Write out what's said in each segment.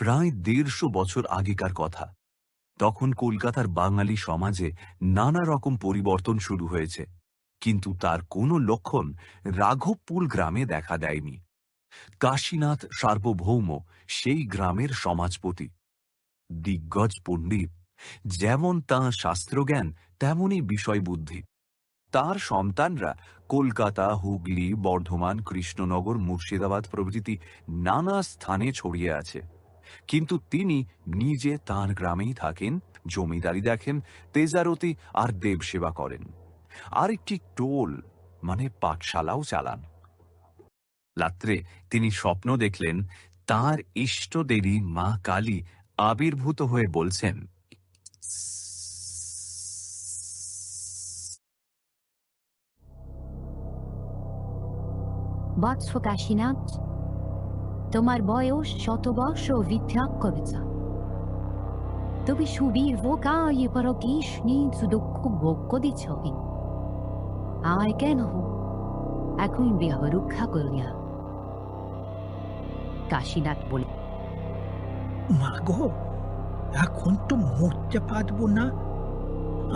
প্রায় দেড়শো বছর আগেকার কথা। তখন কলকাতার বাঙালি সমাজে নানা রকম পরিবর্তন শুরু হয়েছে, কিন্তু তার কোনো লক্ষণ রাঘবপুর গ্রামে দেখা দেয়নি। কাশীনাথ সার্বভৌম সেই গ্রামের সমাজপতি। দিগ্গজ পণ্ডিত, যেমন তাঁর শাস্ত্রজ্ঞান, তেমনই বিষয়বুদ্ধি। তার সন্তানরা কলকাতা, হুগলি, বর্ধমান, কৃষ্ণনগর, মুর্শিদাবাদ প্রভৃতি নানা স্থানে ছড়িয়ে আছে। কিন্তু তিনি নিজে তার গ্রামেই থাকেন, জমিদারি দেখেন, তেজারতি আর দেব সেবা করেন। আর একটি টোল মানে পাঠশালাও চালান। রাত্রে তিনি স্বপ্ন দেখলেন, তার ইষ্টদেবী মা কালী আবির্ভূত হয়ে বলছেন, বৎস কাশীনাথ তোমার বয়স শতবর্ষ বিদ্যা করেছ তুমি সুবীর ভোগায় পরকেশ নিজ দুঃখ ভোগ করেছ আমায় কেন এখন দেহ রক্ষা করিয়া। কাশীনাথ বলে মা গো এখন তো মরতে পারব না।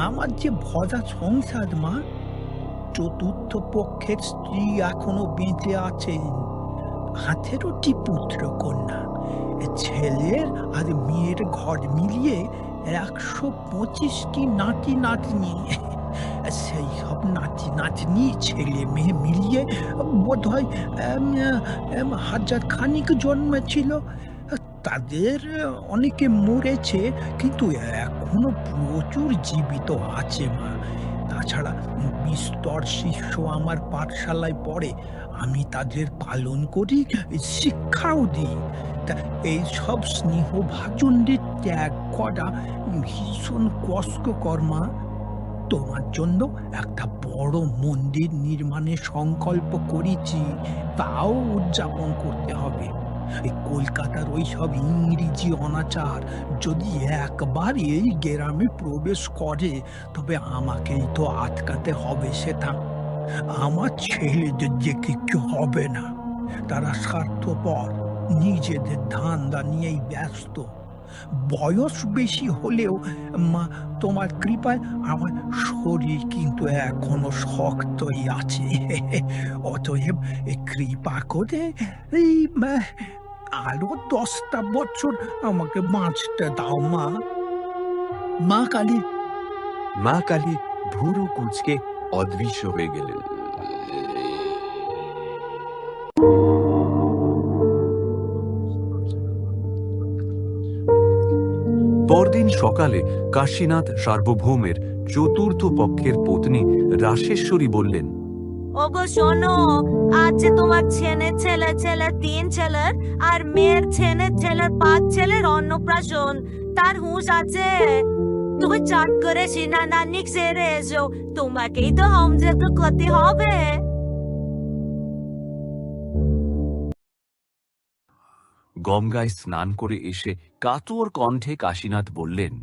আমার যে ভরা সংসার মা, চতুর্থ পক্ষের স্ত্রী এখনও বেঁচে আছেন। আঠেরোটি পুত্র কন্যা। ছেলের আর মেয়ের ঘর মিলিয়ে একশো পঁচিশটি নাতি নাতনি। সেই সব নাতি নাতনি ছেলে মেয়ে মিলিয়ে বোধ হয় হাজার খানিক জন্মেছিল। তাদের অনেকে মরেছে, কিন্তু এখনও প্রচুর জীবিত আছে মা। তাছাড়া বিস্তর শিষ্য আমার পাঠশালায় পড়ে, আমি তাদের পালন করি, শিক্ষাও দিই। তা এইসব স্নেহ ভাজনদের ত্যাগ করা ভীষণ কষ্টকর মা তোমার জন্য একটা বড় মন্দির নির্মাণের সংকল্প করেছি, তাও উদযাপন করতে হবে। এই কলকাতার ওই সব ইংরেজি অনাচার যদি একবার এই গ্রামে প্রবেশ করে, তবে আমাকেই তো আটকাতে হবে সেটা। আমার ছেলেদের যে কিছু হবে না। তারা স্বার্থপর, নিজেদের ধান্দা নিয়েই ব্যস্ত। বয়স বেশি হলেও, মা, তোমার কৃপায় আমার শরীর কিন্তু এখনও শক্তই আছে। অতএব কৃপা করে এই আরও দশটা বছর আমাকে বাঁচতে দাও, মা। মা কালী। মা কালী ভুরু কুচকে অদৃশ্য হয়ে গেলেন। পরদিন সকালে কাশীনাথ সার্বভৌমের চতুর্থ পক্ষের পত্নী রাশেশ্বরী বললেন, ওগো, শোনো, আজ যে তোমার ছেলে ছেলে তিন ছেলের আর মেয়ের ছেলে পাঁচ ছেলের অন্নপ্রাশন, তার হুঁশ আছে। তুমি চাট করে সিনা নানিক সেরে এসো, তোমাকেই তো হোম যজ্ঞ ক্ষতি হবে। গঙ্গায় স্নান করে এসে কাতর কণ্ঠে কাশীনাথ বললেন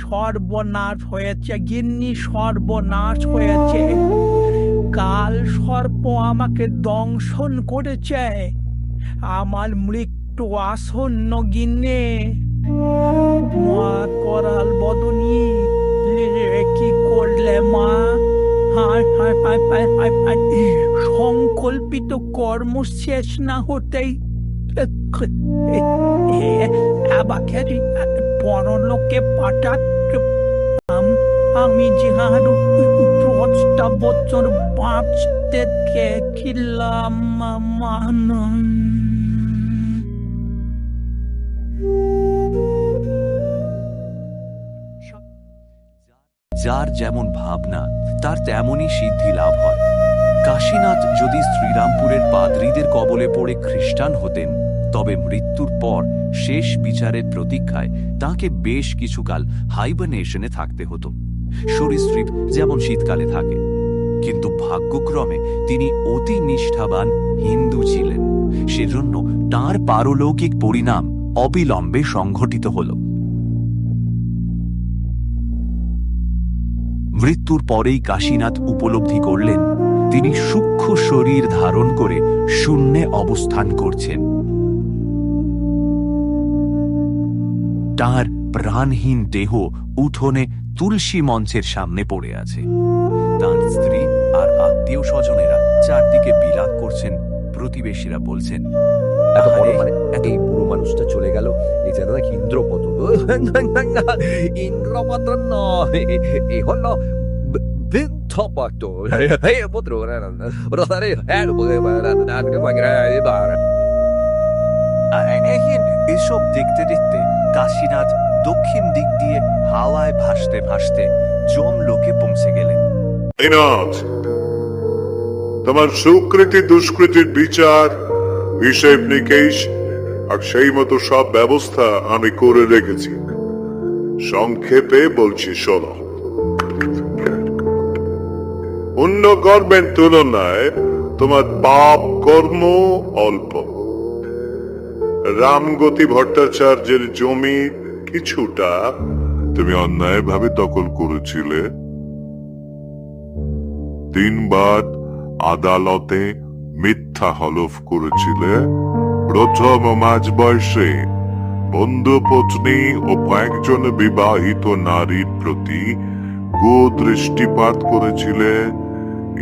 সর্বনাশ হয়েছে, গিন্নি, সর্বনাশ হয়েছে। কাল সর্প আমাকে দংশন করেছে। আমার মৃত্যু আসন্ন, গিন্নে। মা করাল বদনি কি করলে মা? সংকল্পিত কর্ম শেষ না হতেই পরলোকে পাঠাত আমি যে আরও দশটা বছর বাঁচতে খেলাম যার যেমন ভাবনা, তার তেমনই সিদ্ধি লাভ হয়। কাশীনাথ যদি শ্রীরামপুরের পাদ্রীদের কবলে পড়ে খ্রিস্টান হতেন, তবে মৃত্যুর পর শেষ বিচারের প্রতীক্ষায় তাকে বেশ কিছুকাল হাইবারনেশনে থাকতে হতো। সরীসৃপ যেমন শীতকালে থাকে, কিন্তু ভাগ্যক্রমে তিনি অতি নিষ্ঠাবান হিন্দু ছিলেন। সেজন্য তার পারলৌকিক পরিণাম অবিলম্বে সংঘটিত হলো। মৃত্যুর পরেই কাশীনাথ উপলব্ধি করলেন, তিনি সূক্ষ্ম শরীর ধারণ করে শূন্যে অবস্থান করছেন। তার প্রাণহীন দেহ উঠোনে তুলসী মঞ্চের সামনে পড়ে আছে। তার স্ত্রী আর আত্মীয় স্বজনেরা চারদিকে বিলাপ করছেন। প্রতিবেশীরা বলছেন মানে এই বুড়ো মানুষটা চলে গেল। এই যেন নাকি ইন্দ্রপত ইন্দ্রপত নয় এ হলো এসব দেখতে দেখতে কাশীনাথ দক্ষিণ দিক দিয়ে হাওয়ায় ভাসতে ভাসতে জম লোকে পৌঁছে গেলেন। তোমার সুকৃতি, দুষ্কৃতির বিচার, হিসেব নিকেশ, আর সেই মতো সব ব্যবস্থা আমি করে রেখেছি। সংক্ষেপে বলছি, শোনো। অন্য কর্মের তুলনায় তোমার পাপ কর্ম অল্প। রামগতি ভট্টাচার্যের জমি কিছুটা তুমি অন্যায়ভাবে দখল করেছিলে। তিনবার আদালতে মিথ্যা হলফ করেছিলে? প্রথম মাঝ বয়সে বন্ধু, পত্নী ও কয়েকজন বিবাহিত নারীর প্রতি গো দৃষ্টিপাত করেছিলে?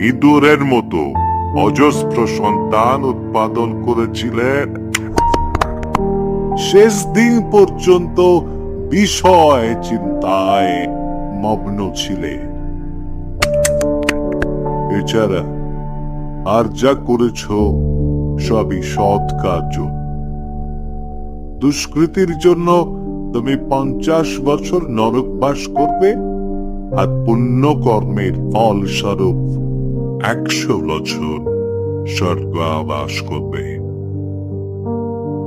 ইঁদুরের মতো অজস্র সন্তান উৎপাদন করেছিলে? শেষ দিন পর্যন্ত বিষয় চিন্তায় মগ্ন ছিলে। এছাড়া আর যা করেছ, সবই সৎ কার্য। দুষ্কৃতির জন্য তুমি পঞ্চাশ বছর নরকবাস করবে আর পুণ্য কর্মের ফল স্বরূপ একশো বছর স্বর্গাবাস করবে।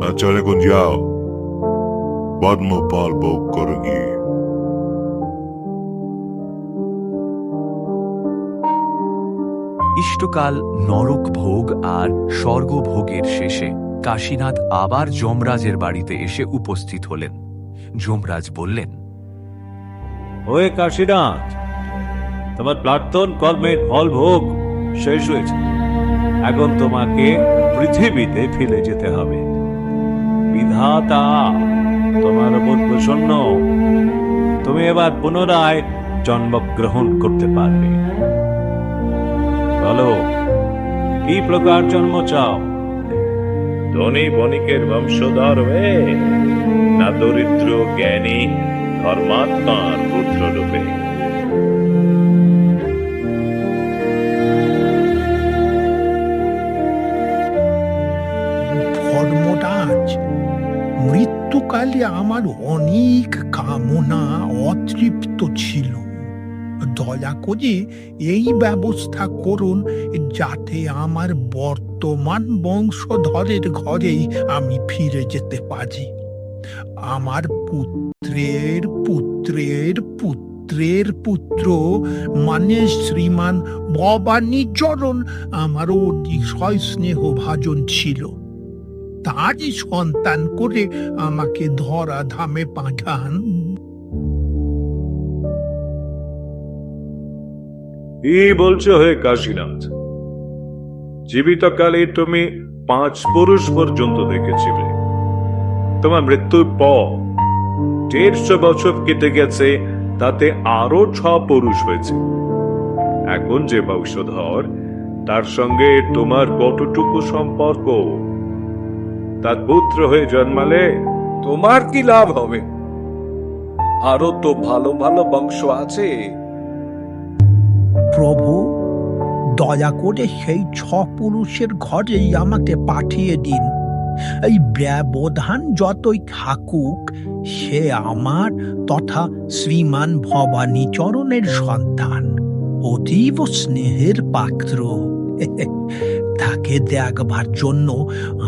আচ্ছা এখন যাও। পদ্মফল ভোগ করে গিয়ে। ইষ্টকাল নরক ভোগ আর স্বর্গভোগের শেষে কাশীনাথ আবার যমরাজের বাড়িতে এসে উপস্থিত হলেন। যমরাজ বললেন, ওয়ে কাশীনাথ, তোমার প্রার্থন কর্মের ফল ভোগ শেষ হয়েছে। এখন তোমাকে পৃথিবীতে ফিরে যেতে হবে। বিধাতা তোমার উপর প্রসন্ন। তুমি এবার পুনরায় জন্মগ্রহণ করতে পারবে। বলো কি প্রকার জন্ম চাও? ধনী বণিকের বংশধর হয়ে না দরিদ্র জ্ঞানী ধর্মাত্মার পুত্র রূপে ধর্মরাজ মৃত্যুকালে আমার অনেক কামনা অতৃপ্ত ছিল। দয়া করে এই ব্যবস্থা করুন যাতে আমার বর্তমান বংশধরের ঘরেই আমি ফিরে যেতে পারি। আমার পুত্রের পুত্রের পুত্রের পুত্র মানে শ্রীমান ভবানী চরণ আমার অতিশয় স্নেহ ভাজন ছিল। তারই সন্তান করে আমাকে ধরা ধামে পাঠান কি বলছো হে কাশীনাথ। জীবিতকালে তুমি পাঁচ পুরুষ পর্যন্ত দেখেছিলে। তোমার মৃত্যুর পর দেড়শো বছর কেটে গেছে, তাতে আরও ছ পুরুষ হয়েছে। এখন যে বংশধর তার সঙ্গে তোমার কতটুকু সম্পর্ক? তার পুত্র হয়ে জন্মালে তোমার কি লাভ হবে? আরও তো ভালো ভালো বংশ আছে। প্রভু, দয়া করে সেই ছ পুরুষের ঘরেই আমাকে পাঠিয়ে দিন। এই ব্যবধান যতই থাকুক, সে আমার তথা শ্রীমান ভবানী চরণের সন্তান, অতীব স্নেহের পাত্র। তাকে দেখবার জন্য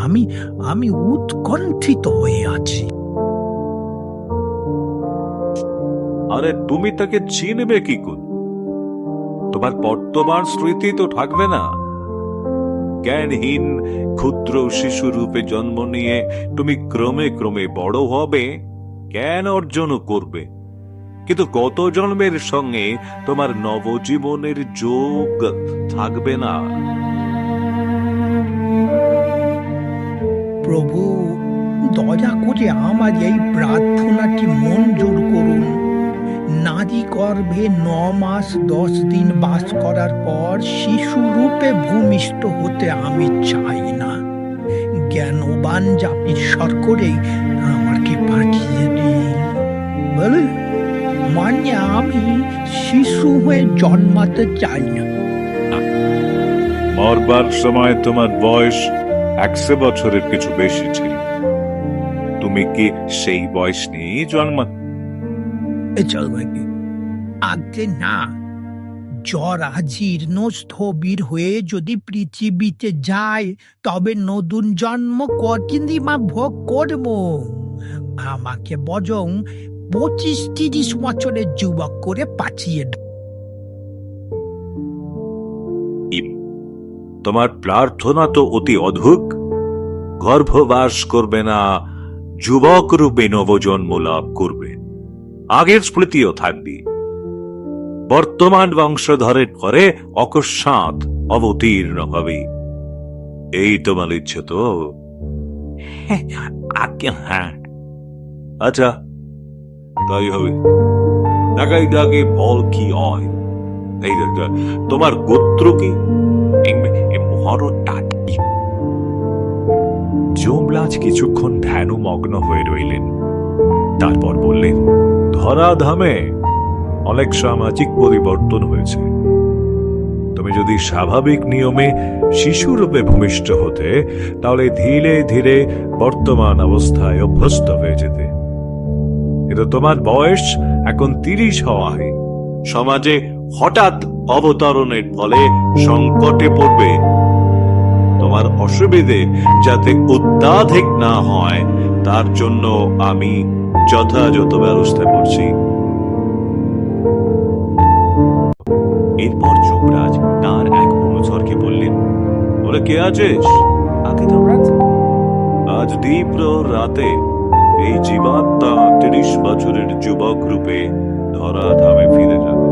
আমি আমি উৎকণ্ঠিত হয়ে আছি। আরে তুমি তাকে চিনবে কি করে? তোমার বর্তমান স্মৃতি তো থাকবে না। জ্ঞানহীন, ক্ষুদ্র শিশু রূপে জন্ম নিয়ে তুমি ক্রমে ক্রমে বড় হবে, জ্ঞান অর্জনও করবে। কিন্তু গত জন্মের সঙ্গে তোমার নবজীবনের যোগ থাকবে না। প্রভু, দয়া করে আমার এই প্রার্থনাটি মঞ্জুর নারী গর্ভে ন মাস দশ দিন বাস করার পর শিশু রূপে ভূমিষ্ঠ হতে আমি চাই না। জ্ঞানবান জাতিস্বর করেই আমাকে পাঠিয়ে দিন। বলে মানে আমি শিশু হয়ে জন্মাতে চাই না। মরবার সময় তোমার বয়স একশো বছরের কিছু বেশি ছিল। তুমি কি সেই বয়স নিয়েই জন্মা চল ভাই আগে না। জরা জীর্ণ স্থবির হয়ে যদি পৃথিবীতে যায়, তবে নতুন জন্ম মা ভোগ করব? আমাকে বজং পঁচিশ তিরিশ বছরের যুবক করে পাঠিয়ে। তোমার প্রার্থনা তো অতি অধুক গর্ভবাস করবে না, যুবক রূপে নবজন্ম লাভ করবে। আগের স্মৃতিও থাকবে। বর্তমান বংশধরের ঘরে অকস্মাৎ অবতীর্ণ হবে। এই তোমার ইচ্ছে তো। হ্যাঁ। আচ্ছা তাই হবে। দেখাই দাগে বল কি হয়? এই দেখ, দেখ, তোমার গোত্র কি? মহরটা কি যমরাজ কিছুক্ষণ ধ্যানমগ্ন হয়ে রইলেন। তারপর বললেন ধরাধামে অনেক সামাজিক পরিবর্তন হয়েছে। তুমি যদি স্বাভাবিক নিয়মে শিশুরূপে ভূমিষ্ঠ হতে, তাহলে ধীরে ধীরে বর্তমান অবস্থায় অভ্যস্ত হয়ে যেতে। কিন্তু তোমার বয়স এখন তিরিশ হওয়ায় সমাজে হঠাৎ অবতরণের ফলে সংকটে পড়বে। তোমার অসুবিধে যাতে অত্যাধিক না হয়, তার জন্য আমি যথাযথ ব্যবস্থা করছি। এরপর যুবরাজ তার এক অনুচরকে বললেন বলে কে আছিস? আগে যুবরাজ আজ দীপ্র রাতে এই জীবাত্মা তিরিশ বছরের যুবক রূপে ধরা ধামে ফিরে যাবে।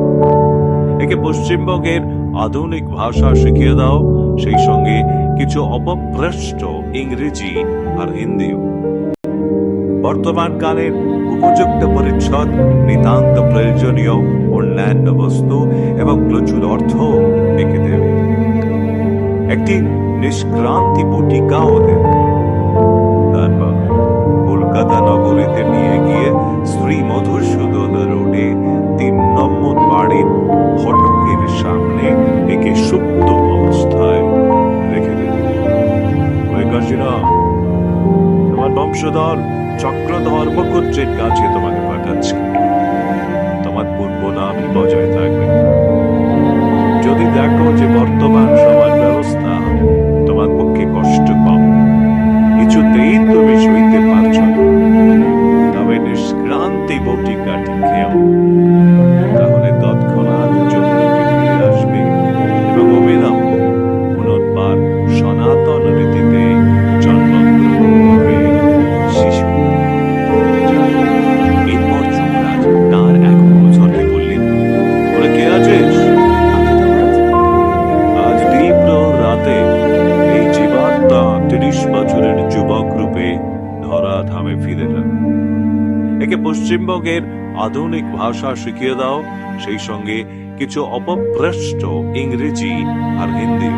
একে পশ্চিমবঙ্গের আধুনিক ভাষা শিখিয়ে দাও সেই সঙ্গে কিছু অপভ্রষ্ট ইংরেজি আর হিন্দিও। বর্তমান কালের উপযুক্ত পরিচ্ছদ নিতান্ত প্রয়োজনীয় অন্যান্য বস্তু এবং প্রচুর অর্থ একে দেবে। একটি নিষ্ক্রান্তি বটিকাও দেবে। তারপর কলকাতা নগরীতে নিয়ে গিয়ে শ্রী মধুসূদন রোডে তিন নম্বর বাড়ির ফটকের সামনে একে সুপ্ত অবস্থায় রেখে দেবে। ওই কাশিরা তোমার বংশধর চক্রধর মুখুজ্জের কাছে তোমাকে পাঠাচ্ছি। বজায় থাকবে। যদি দেখো যে বর্তমান সমাজ ব্যবস্থা তোমার পক্ষে কষ্ট পাও কিছুতেই তুমি পশ্চিমবঙ্গের আধুনিক ভাষা শিখিয়ে দাও। সেই সঙ্গে কিছু অপভ্রষ্ট ইংরেজি আর হিন্দি।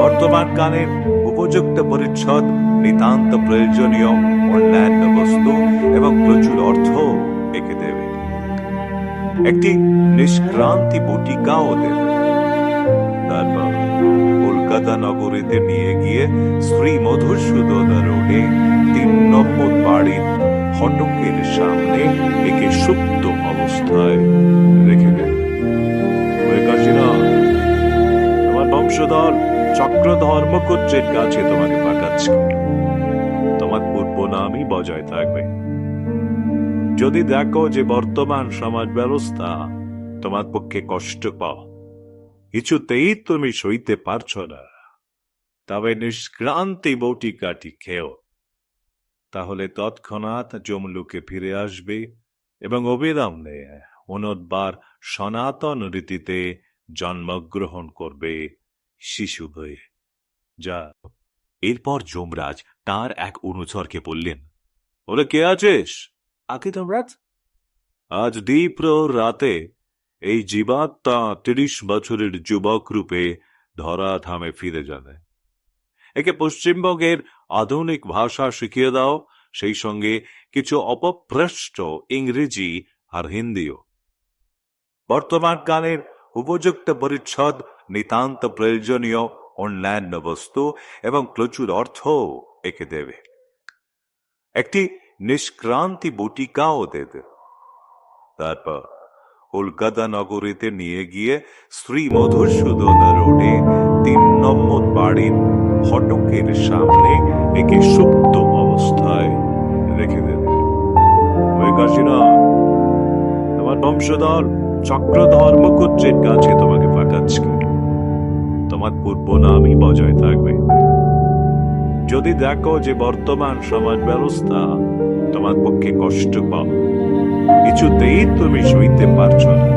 বর্তমান কালের উপযুক্ত পরিচ্ছদ, নিতান্ত প্রয়োজনীয় অন্যান্য বস্তু এবং প্রচুর অর্থ একে দেবে। একটি নিষ্ক্রান্তি বটিকাও দেবে। তারপর কলকাতা নগরীতে নিয়ে গিয়ে শ্রী মধুসূদন রোডে তিন নম্বর বাড়ির ফটকের সামনে একে সুপ্ত অবস্থায় রেখে কাশিরা তোমার বংশধর চক্রধর মুখুজ্জের কাছে তোমাকে পাঠাচ্ছি। তোমার পূর্ব নামই বজায় থাকবে। যদি দেখো যে বর্তমান সমাজ ব্যবস্থা তোমার পক্ষে কষ্ট পাও কিছুতেই তুমি সইতে পারছ না। তবে নিষ্ক্রান্তি বটিকাটি খেও। তাহলে তৎক্ষণাৎ জমলুকে ফিরে আসবে এবং অবিলম্বে অনুদ্বার সনাতন রীতিতে জন্মগ্রহণ করবে শিশু হয়ে। যা, এরপর যমরাজ তার এক অনুচরকে বললেন, ওরে কে আছিস? আকি তোমরাজ? আজ দ্বীপ্র রাতে এই জীবাত্মা তিরিশ বছরের যুবক রূপে ধরা থামে ফিরে যাবে। একে পশ্চিমবঙ্গের আধুনিক ভাষা শিখিয়ে দাও। সেই সঙ্গে কিছু অপভ্রষ্ট ইংরেজি আর হিন্দিও। বর্তমান কালের উপযুক্ত পরিচ্ছদ, নিতান্ত প্রয়োজনীয় অন্যান্য বস্তু এবং প্রচুর অর্থ একে দেবে। একটি নিষ্ক্রান্তি বটিকাও দেবে তারপর কলকাতা নগরীতে নিয়ে গিয়ে শ্রী মধুসূদন রোডে তিন নম্বর বাড়ির ফটকের সামনে একে সুপ্ত অবস্থায় রেখে দেবে ওই কাশিনা তোমার বংশধর, চক্রধর মুখুজ্জের কাছে তোমাকে পাঠাচ্ছি। তোমার পূর্ব নামই বজায় থাকবে। যদি দেখো যে বর্তমান সমাজ ব্যবস্থা তোমার পক্ষে কষ্ট পাও কিছুতেই তুমি সইতে পারছ না।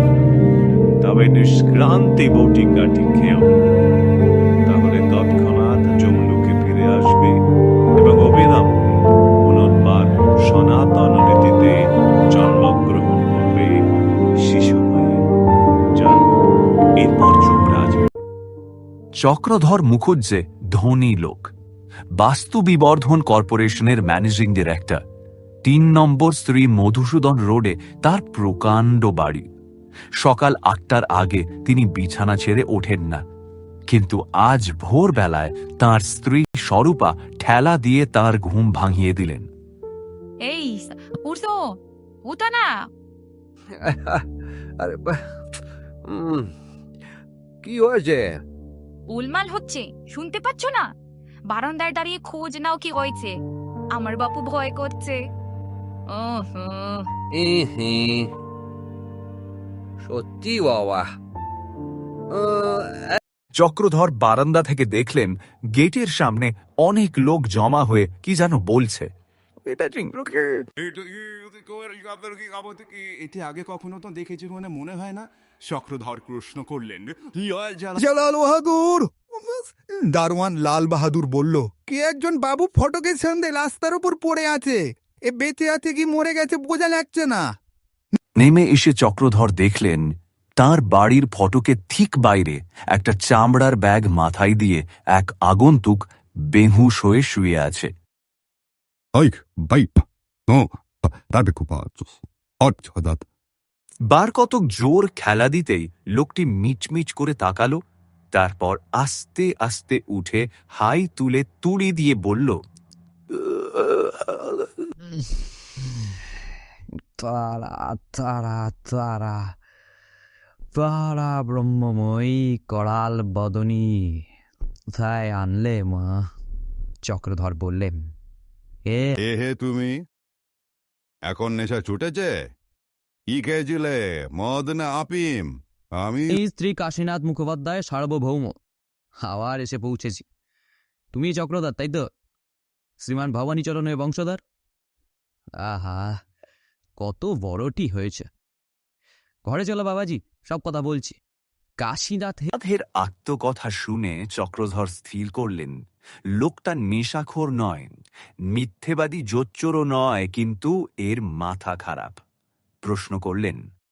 তবে নিষ্ক্রান্তি বটিকাটি খেও। তাহলে চক্রধর মুখুজ্জে ধনী লোক। বাস্তু বিবর্ধন কর্পোরেশনের ম্যানেজিং ডিরেক্টর তিন নম্বর শ্রী মধুসূদন রোডে তার প্রকাণ্ড বাড়ি। সকাল আটটার আগে তিনি বিছানা ছেড়ে ওঠেন না। কিন্তু আজ ভোরবেলায় তার স্ত্রী স্বরূপা ঠেলা দিয়ে তার ঘুম ভাঙিয়ে দিলেন। এই উঠো উঠো না। আরে কি হয়েছে? উলমাল হচ্ছে শুনতে পাচ্ছ না বারান্দায় দাঁড়িয়ে খোঁজ নাও কি হয়েছে আমার বাপু ভয় করছে। সত্যি বাবা চক্রধর বারান্দা থেকে দেখলেন গেটের সামনে অনেক লোক জমা হয়ে কি যেন বলছে এটা চিংড়োকে এটি আগে কখনো তো দেখেছি বলে মনে হয় না চক্রধর প্রশ্ন করলেন জালাল বাহাদুর! দারোয়ান লাল বাহাদুর বলল কে একজন বাবু ফটকের সামনে রাস্তার উপর পড়ে আছে? এ বেঁচে আছে কি মরে গেছে বোঝা যাচ্ছে না। নেমে এসে চক্রধর দেখলেন তার বাড়ির ফটকের ঠিক বাইরে একটা চামড়ার ব্যাগ মাথায় দিয়ে এক আগন্তুক বেহুশ হয়ে শুয়ে আছে। bajp. বার কতক জোর খেলা দিতেই লোকটি মিচমিচ করে তাকালো তারপর আস্তে আস্তে উঠে হাই তুলে তুড়ি দিয়ে বলল তারা তারা তারা তারা ব্রহ্মময়ী করাল বদনী কোথায় আনলে মা? চক্রধর বললেন এ এ হে তুমি এখন নেশা ছুটেছে? কি খেয়েছিলে মদ না আপিম আমি এই স্ত্রী কাশীনাথ মুখোপাধ্যায় সার্বভৌম। আবার এসে পৌঁছেছি। তুমি চক্রধর তাই তো? শ্রীমান ভবানীচরণের বংশধর? আহা কত বড়টি হয়েছে। ঘরে চলো বাবাজি সব কথা বলছি। কাশীনাথ হে আত্মকথা শুনে চক্রধর স্থির করলেন। লোকটা নেশাখোর নয় মিথ্যেবাদী জোচ্চোরও নয় কিন্তু এর মাথা খারাপ। প্রশ্ন করলেন।